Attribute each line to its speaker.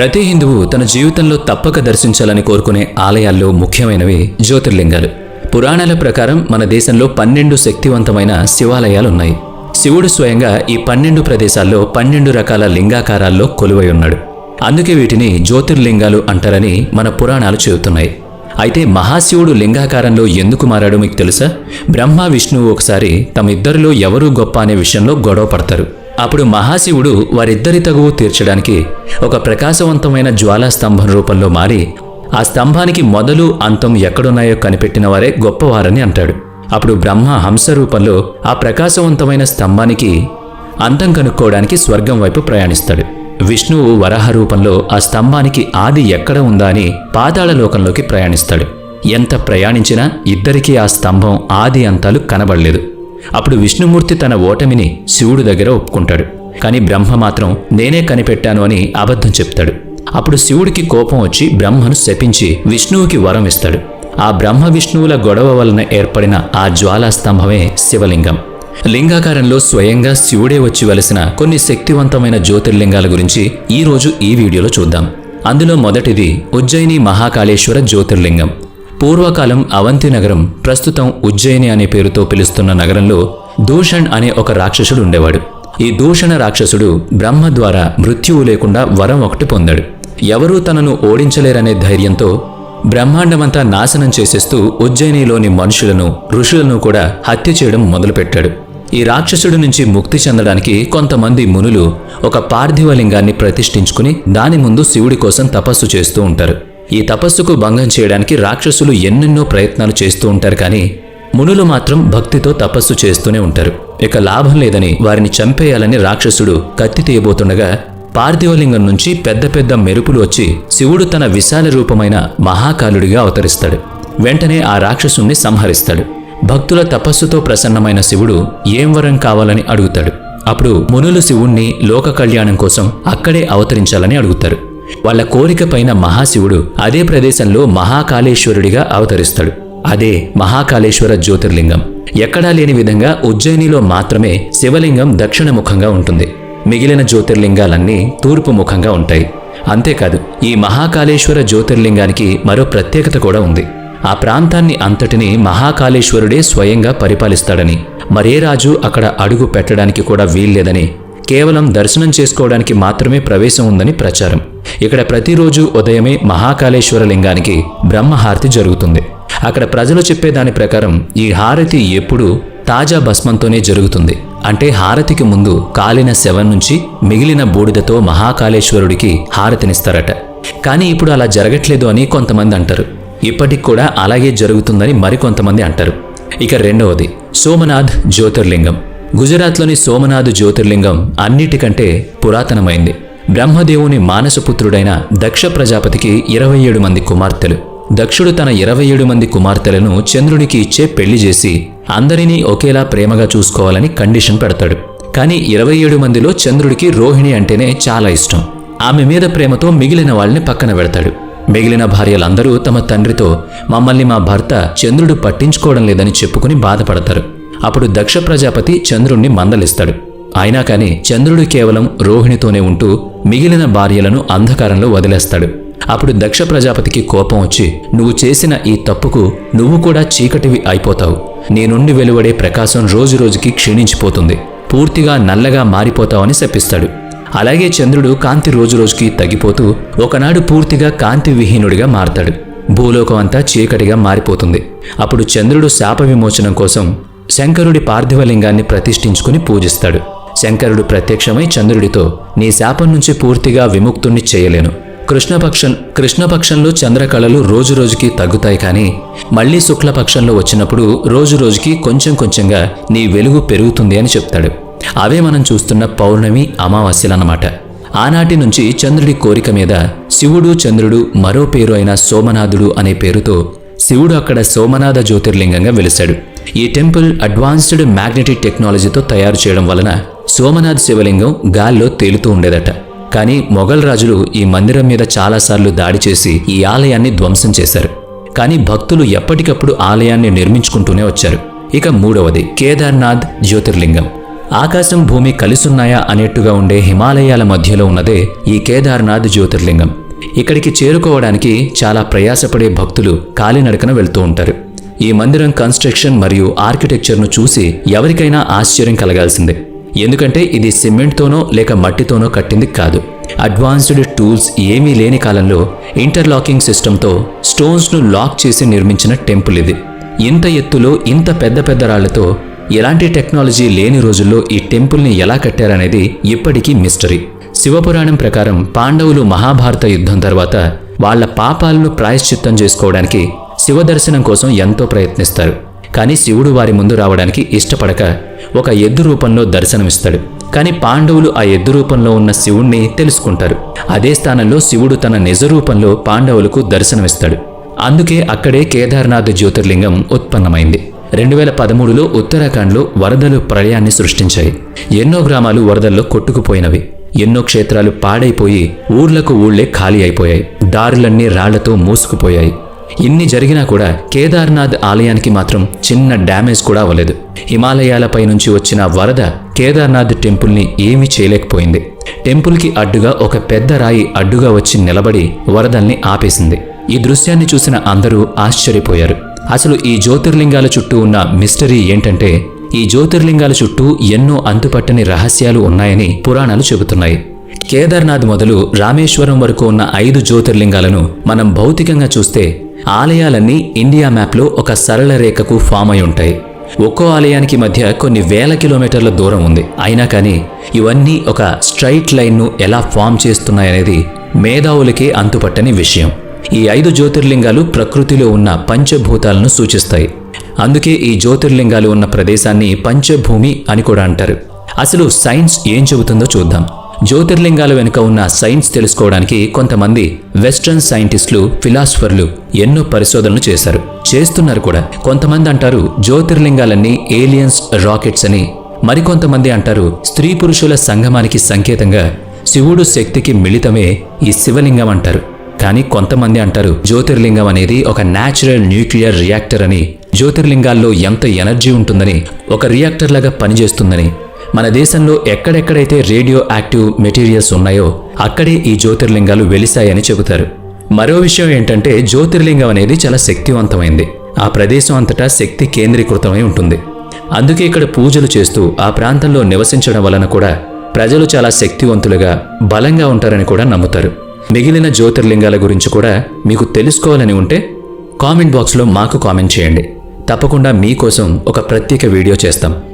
Speaker 1: ప్రతి హిందువు తన జీవితంలో తప్పక దర్శించాలని కోరుకునే ఆలయాల్లో ముఖ్యమైనవి జ్యోతిర్లింగాలు. పురాణాల ప్రకారం మన దేశంలో పన్నెండు శక్తివంతమైన శివాలయాలున్నాయి. శివుడు స్వయంగా ఈ పన్నెండు ప్రదేశాల్లో పన్నెండు రకాల లింగాకారాల్లో కొలువై ఉన్నాడు. అందుకే వీటిని జ్యోతిర్లింగాలు అంటారని మన పురాణాలు చెబుతున్నాయి. అయితే మహాశివుడు లింగాకారంలో ఎందుకు మారాడో మీకు తెలుసా? బ్రహ్మ విష్ణువు ఒకసారి తమ ఇద్దరిలో ఎవరు గొప్ప అనే విషయంలో గొడవ పడతారు. అప్పుడు మహాశివుడు వారిద్దరి తగువు తీర్చడానికి ఒక ప్రకాశవంతమైన జ్వాలా స్తంభం రూపంలో మారి ఆ స్తంభానికి మొదలు అంతం ఎక్కడున్నాయో కనిపెట్టిన వారే గొప్పవారని అంటాడు. అప్పుడు బ్రహ్మ హంస రూపంలో ఆ ప్రకాశవంతమైన స్తంభానికి అంతం కనుక్కోవడానికి స్వర్గం వైపు ప్రయాణిస్తాడు. విష్ణువు వరాహ రూపంలో ఆ స్తంభానికి ఆది ఎక్కడ ఉందా అని పాతాళలోకంలోకి ప్రయాణిస్తాడు. ఎంత ప్రయాణించినా ఇద్దరికీ ఆ స్తంభం ఆది అంతాలు కనబడలేదు. అప్పుడు విష్ణుమూర్తి తన ఓటమిని శివుడి దగ్గర ఒప్పుకుంటాడు. కానీ బ్రహ్మ మాత్రం నేనే కనిపెట్టాను అని అబద్ధం చెప్తాడు. అప్పుడు శివుడికి కోపం వచ్చి బ్రహ్మను శపించి విష్ణువుకి వరం ఇస్తాడు. ఆ బ్రహ్మ విష్ణువుల గొడవ వలన ఏర్పడిన ఆ జ్వాలాస్తంభమే శివలింగం. లింగాకారంలో స్వయంగా శివుడే వచ్చి వలసిన కొన్ని శక్తివంతమైన జ్యోతిర్లింగాల గురించి ఈరోజు ఈ వీడియోలో చూద్దాం. అందులో మొదటిది ఉజ్జయిని మహాకాళేశ్వర జ్యోతిర్లింగం. పూర్వకాలం అవంతి నగరం ప్రస్తుతం ఉజ్జయిని అనే పేరుతో పిలుస్తున్న నగరంలో దూషణ్ అనే ఒక రాక్షసుడు ఉండేవాడు. ఈ దూషణ రాక్షసుడు బ్రహ్మ ద్వారా మృత్యువు లేకుండా వరం ఒకటి పొందాడు. ఎవరూ తనను ఓడించలేరనే ధైర్యంతో బ్రహ్మాండమంతా నాశనం చేసేస్తూ ఉజ్జయినిలోని మనుషులను ఋషులను కూడా హత్య చేయడం మొదలుపెట్టాడు. ఈ రాక్షసుడి నుంచి ముక్తి చెందడానికి కొంతమంది మునులు ఒక పార్థివలింగాన్ని ప్రతిష్ఠించుకుని దాని ముందు శివుడి కోసం తపస్సు చేస్తూ ఉంటారు. ఈ తపస్సుకు భంగం చేయడానికి రాక్షసులు ఎన్నెన్నో ప్రయత్నాలు చేస్తూ ఉంటారు కానీ మునులు మాత్రం భక్తితో తపస్సు చేస్తూనే ఉంటారు. ఇక లాభం లేదని వారిని చంపేయాలని రాక్షసుడు కత్తి తీయబోతుండగా పార్థివలింగం నుంచి పెద్ద పెద్ద మెరుపులు వచ్చి శివుడు తన విశాల రూపమైన మహాకాలుడిగా అవతరిస్తాడు. వెంటనే ఆ రాక్షసుణ్ణి సంహరిస్తాడు. భక్తుల తపస్సుతో ప్రసన్నమైన శివుడు ఏం వరం కావాలని అడుగుతాడు. అప్పుడు మునులు శివుణ్ణి లోక కళ్యాణం కోసం అక్కడే అవతరించాలని అడుగుతారు. వాళ్ళ కోరిక పైన మహాశివుడు అదే ప్రదేశంలో మహాకాళేశ్వరుడిగా అవతరిస్తాడు. అదే మహాకాళేశ్వర జ్యోతిర్లింగం. ఎక్కడా లేని విధంగా ఉజ్జయినిలో మాత్రమే శివలింగం దక్షిణముఖంగా ఉంటుంది. మిగిలిన జ్యోతిర్లింగాలన్నీ తూర్పు ముఖంగా ఉంటాయి. అంతేకాదు ఈ మహాకాళేశ్వర జ్యోతిర్లింగానికి మరో ప్రత్యేకత కూడా ఉంది. ఆ ప్రాంతాన్ని అంతటిని మహాకాళేశ్వరుడే స్వయంగా పరిపాలిస్తాడని మరే రాజు అక్కడ అడుగు పెట్టడానికి కూడా వీల్లేదని కేవలం దర్శనం చేసుకోవడానికి మాత్రమే ప్రవేశం ఉందని ప్రచారం. ఇక్కడ ప్రతిరోజు ఉదయమే మహాకాళేశ్వర లింగానికి బ్రహ్మహారతి జరుగుతుంది. అక్కడ ప్రజలు చెప్పే దాని ప్రకారం ఈ హారతి ఎప్పుడూ తాజా భస్మంతోనే జరుగుతుంది. అంటే హారతికి ముందు కాలిన శవం నుంచి మిగిలిన బూడిదతో మహాకాళేశ్వరుడికి హారతినిస్తారట. కానీ ఇప్పుడు అలా జరగట్లేదు అని కొంతమంది అంటారు. ఇప్పటికి కూడా అలాగే జరుగుతుందని మరికొంతమంది అంటారు. ఇక రెండవది సోమనాథ్ జ్యోతిర్లింగం. గుజరాత్లోని సోమనాథ్ జ్యోతిర్లింగం అన్నిటికంటే పురాతనమైంది. బ్రహ్మదేవుని మానసపుత్రుడైన దక్ష ప్రజాపతికి ఇరవై ఏడు మంది కుమార్తెలు. దక్షుడు తన ఇరవై ఏడు మంది కుమార్తెలను చంద్రునికి ఇచ్చే పెళ్ళి చేసి అందరినీ ఒకేలా ప్రేమగా చూసుకోవాలని కండిషన్ పెడతాడు. కానీ ఇరవై ఏడు మందిలో చంద్రుడికి రోహిణి అంటేనే చాలా ఇష్టం. ఆమె మీద ప్రేమతో మిగిలిన వాళ్ళని పక్కన పెడతాడు. మిగిలిన భార్యలందరూ తమ తండ్రితో మమ్మల్ని మా భర్త చంద్రుడు పట్టించుకోవడం లేదని చెప్పుకుని బాధపడతారు. అప్పుడు దక్ష ప్రజాపతి చంద్రుణ్ణి మందలిస్తాడు. అయినా కానీ చంద్రుడు కేవలం రోహిణితోనే ఉంటూ మిగిలిన భార్యలను అంధకారంలో వదిలేస్తాడు. అప్పుడు దక్ష ప్రజాపతికి కోపం వచ్చి నువ్వు చేసిన ఈ తప్పుకు నువ్వు కూడా చీకటివి అయిపోతావు. నీ నుండి వెలువడే ప్రకాశం రోజురోజుకి క్షీణించిపోతుంది. పూర్తిగా నల్లగా మారిపోతావని శపిస్తాడు. అలాగే చంద్రుడు కాంతి రోజురోజుకి తగ్గిపోతూ ఒకనాడు పూర్తిగా కాంతి విహీనుడిగా మారతాడు. భూలోకం అంతా చీకటిగా మారిపోతుంది. అప్పుడు చంద్రుడు శాప విమోచనం కోసం శంకరుడి పార్థివలింగాన్ని ప్రతిష్ఠించుకుని పూజిస్తాడు. శంకరుడు ప్రత్యక్షమై చంద్రుడితో నీ శాపం నుంచి పూర్తిగా విముక్తుణ్ణి చేయలేను. కృష్ణపక్షం కృష్ణపక్షంలో చంద్రకళలు రోజురోజుకి తగ్గుతాయి కానీ మళ్ళీ శుక్లపక్షంలో వచ్చినప్పుడు రోజురోజుకి కొంచెం కొంచెంగా నీ వెలుగు పెరుగుతుంది అని చెప్తాడు. అవే మనం చూస్తున్న పౌర్ణమి అమావాస్యలన్నమాట. ఆనాటి నుంచి చంద్రుడి కోరిక మీద శివుడు చంద్రుడు మరో పేరు అయిన సోమనాథుడు అనే పేరుతో శివుడు అక్కడ సోమనాథ జ్యోతిర్లింగంగా వెలిశాడు. ఈ టెంపుల్ అడ్వాన్స్డ్ మ్యాగ్నెటిక్ టెక్నాలజీతో తయారు చేయడం వలన సోమనాథ్ శివలింగం గాల్లో తేలుతూ ఉండేదట. కానీ మొఘల్ రాజులు ఈ మందిరం మీద చాలాసార్లు దాడి చేసి ఈ ఆలయాన్ని ధ్వంసం చేశారు. కానీ భక్తులు ఎప్పటికప్పుడు ఆలయాన్ని నిర్మించుకుంటూనే వచ్చారు. ఇక మూడవది కేదార్నాథ్ జ్యోతిర్లింగం. ఆకాశం భూమి కలిసున్నాయా అనేట్టుగా ఉండే హిమాలయాల మధ్యలో ఉన్నదే ఈ కేదార్నాథ్ జ్యోతిర్లింగం. ఇక్కడికి చేరుకోవడానికి చాలా ప్రయాసపడే భక్తులు కాలినడకన వెళ్తూ ఉంటారు. ఈ మందిరం కన్స్ట్రక్షన్ మరియు ఆర్కిటెక్చర్ను చూసి ఎవరికైనా ఆశ్చర్యం కలగాల్సిందే. ఎందుకంటే ఇది సిమెంట్తోనో లేక మట్టితోనో కట్టింది కాదు. అడ్వాన్స్డ్ టూల్స్ ఏమీ లేని కాలంలో ఇంటర్లాకింగ్ సిస్టంతో స్టోన్స్ను లాక్ చేసి నిర్మించిన టెంపుల్ ఇది. ఇంత ఎత్తులో ఇంత పెద్ద పెద్ద రాళ్ళతో ఎలాంటి టెక్నాలజీ లేని రోజుల్లో ఈ టెంపుల్ని ఎలా కట్టారనేది ఇప్పటికీ మిస్టరీ. శివపురాణం ప్రకారం పాండవులు మహాభారత యుద్ధం తర్వాత వాళ్ళ పాపాలను ప్రాయశ్చిత్తం చేసుకోవడానికి శివదర్శనం కోసం ఎంతో ప్రయత్నిస్తారు. కానీ శివుడు వారి ముందు రావడానికి ఇష్టపడక ఒక ఎద్దు రూపంలో దర్శనమిస్తాడు. కానీ పాండవులు ఆ ఎద్దు రూపంలో ఉన్న శివుణ్ణి తెలుసుకుంటారు. అదే స్థానంలో శివుడు తన నిజ రూపంలో పాండవులకు దర్శనమిస్తాడు. అందుకే అక్కడే కేదార్నాథ్ జ్యోతిర్లింగం ఉత్పన్నమైంది. రెండు వేల పదమూడులో ఉత్తరాఖండ్లో వరదలు ప్రళయాన్ని సృష్టించాయి. ఎన్నో గ్రామాలు వరదల్లో కొట్టుకుపోయినవి. ఎన్నో క్షేత్రాలు పాడైపోయి ఊర్లకు ఊళ్ళే ఖాళీ అయిపోయాయి. దారులన్నీ రాళ్ళతో మూసుకుపోయాయి. ఇన్ని జరిగినా కూడా కేదార్నాథ్ ఆలయానికి మాత్రం చిన్న డ్యామేజ్ కూడా అవ్వలేదు. హిమాలయాలపై నుంచి వచ్చిన వరద కేదార్నాథ్ టెంపుల్ని ఏమీ చేయలేకపోయింది. టెంపుల్కి అడ్డుగా ఒక పెద్ద రాయి అడ్డుగా వచ్చి నిలబడి వరదల్ని ఆపేసింది. ఈ దృశ్యాన్ని చూసిన అందరూ ఆశ్చర్యపోయారు. అసలు ఈ జ్యోతిర్లింగాల చుట్టూ ఉన్న మిస్టరీ ఏంటంటే ఈ జ్యోతిర్లింగాల చుట్టూ ఎన్నో అంతుపట్టని రహస్యాలు ఉన్నాయని పురాణాలు చెబుతున్నాయి. కేదార్నాథ్ మొదలు రామేశ్వరం వరకు ఉన్న ఐదు జ్యోతిర్లింగాలను మనం భౌతికంగా చూస్తే ఆలయాలన్నీ ఇండియా మ్యాప్లో ఒక సరళ రేఖకు ఫామ్ అయి ఉంటాయి. ఒక్కో ఆలయానికి మధ్య కొన్ని వేల కిలోమీటర్ల దూరం ఉంది. అయినా కానీ ఇవన్నీ ఒక స్ట్రైట్ లైన్ను ఎలా ఫామ్ చేస్తున్నాయనేది మేధావులకే అంతుపట్టని విషయం. ఈ ఐదు జ్యోతిర్లింగాలు ప్రకృతిలో ఉన్న పంచభూతాలను సూచిస్తాయి. అందుకే ఈ జ్యోతిర్లింగాలు ఉన్న ప్రదేశాన్ని పంచభూమి అని కూడా అంటారు. అసలు సైన్స్ ఏం చెబుతుందో చూద్దాం. జ్యోతిర్లింగాల వెనుక ఉన్న సైన్స్ తెలుసుకోవడానికి కొంతమంది వెస్ట్రన్ సైంటిస్టులు ఫిలాసఫర్లు ఎన్నో పరిశోధనలు చేశారు. చేస్తున్నారు కూడా. కొంతమంది అంటారు జ్యోతిర్లింగాలన్నీ ఏలియన్స్ రాకెట్స్ అని. మరికొంతమంది అంటారు స్త్రీ పురుషుల సంగమానికి సంకేతంగా శివుడు శక్తికి మిళితమే ఈ శివలింగం అంటారు. కానీ కొంతమంది అంటారు జ్యోతిర్లింగం అనేది ఒక న్యాచురల్ న్యూక్లియర్ రియాక్టర్ అని. జ్యోతిర్లింగాల్లో ఎంత ఎనర్జీ ఉంటుందని ఒక రియాక్టర్ లాగా పనిచేస్తుందని. మన దేశంలో ఎక్కడెక్కడైతే రేడియో యాక్టివ్ మెటీరియల్స్ ఉన్నాయో అక్కడే ఈ జ్యోతిర్లింగాలు వెలిశాయని చెబుతారు. మరో విషయం ఏంటంటే జ్యోతిర్లింగం అనేది చాలా శక్తివంతమైంది. ఆ ప్రదేశం అంతటా శక్తి కేంద్రీకృతమై ఉంటుంది. అందుకే ఇక్కడ పూజలు చేస్తూ ఆ ప్రాంతంలో నివసించడం వలన కూడా ప్రజలు చాలా శక్తివంతులుగా బలంగా ఉంటారని కూడా నమ్ముతారు. మిగిలిన జ్యోతిర్లింగాల గురించి కూడా మీకు తెలుసుకోవాలని ఉంటే కామెంట్ బాక్స్లో మాకు కామెంట్ చేయండి. తప్పకుండా మీకోసం ఒక ప్రత్యేక వీడియో చేస్తాం.